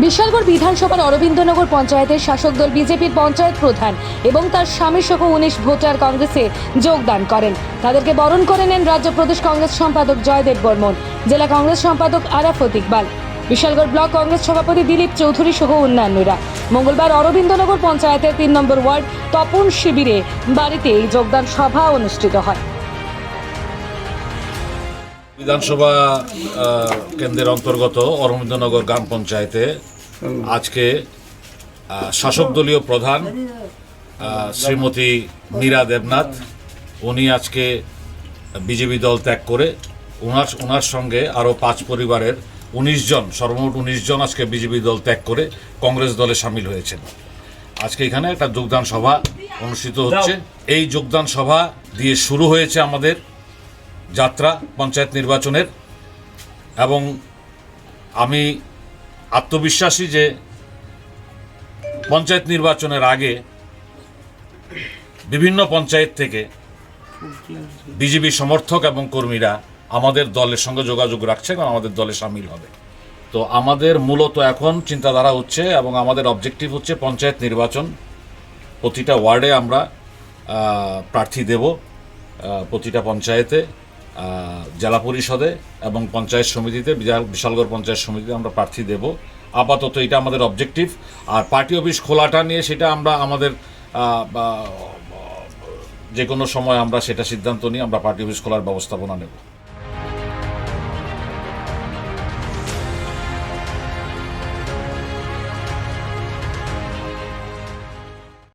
বিশালগড় বিধানসভার অরবিন্দনগর পঞ্চায়েতের শাসক দল বিজেপির পঞ্চায়েত প্রধান এবং তার স্বামী সহ উনিশ ভোটার কংগ্রেসে যোগদান করেন। তাদেরকে বরণ করে নেন রাজ্য প্রদেশ কংগ্রেস সম্পাদক জয়দেব বর্মন, জেলা কংগ্রেস সম্পাদক আরাফত ইকবাল বিশালগড় ব্লক কংগ্রেস সভাপতি দিলীপ চৌধুরী সহ অন্যান্যরা। মঙ্গলবার অরবিন্দনগর পঞ্চায়েতের তিন নম্বর ওয়ার্ড তপন শিবিরে বাড়িতে এই যোগদান সভা অনুষ্ঠিত হয়। বিধানসভা কেন্দ্রের অন্তর্গত অরবিন্দনগর গ্রাম পঞ্চায়েতে আজকে শাসক দলীয় প্রধান শ্রীমতী মীরা দেবনাথ উনি আজকে বিজেপি দল ত্যাগ করে ওনার ওনার সঙ্গে আরও পাঁচ পরিবারের উনিশ জন সর্বমোট উনিশ জন আজকে বিজেপি দল ত্যাগ করে কংগ্রেস দলে সামিল হয়েছেন। আজকে এখানে একটা যোগদান সভা অনুষ্ঠিত হচ্ছে। এই যোগদান সভা দিয়ে শুরু হয়েছে আমাদের যাত্রা পঞ্চায়েত নির্বাচনের এবং আমি আত্মবিশ্বাসী যে পঞ্চায়েত নির্বাচনের আগে বিভিন্ন পঞ্চায়েত থেকে বিজেপি সমর্থক এবং কর্মীরা আমাদের দলের সঙ্গে যোগাযোগ রাখছে এবং আমাদের দলে সামিল হবে। তো আমাদের মূলত এখন চিন্তাধারা হচ্ছে এবং আমাদের অবজেক্টিভ হচ্ছে পঞ্চায়েত নির্বাচন। প্রতিটা ওয়ার্ডে আমরা প্রার্থী দেব প্রতিটা পঞ্চায়েতে। জেলা পরিষদে এবং পঞ্চায়েত সমিতিতে, বিশাল- বিশালগড় পঞ্চায়েত সমিতিতে আমরা প্রার্থী দেব। আপাতত এটা আমাদের অবজেক্টিভ আর পার্টি অফিস খোলাটা নিয়ে সেটা আমরা আমাদের যে কোনো সময় আমরা সেটা সিদ্ধান্ত নিয়ে আমরা পার্টি অফিস খোলার ব্যবস্থাপনা নেব।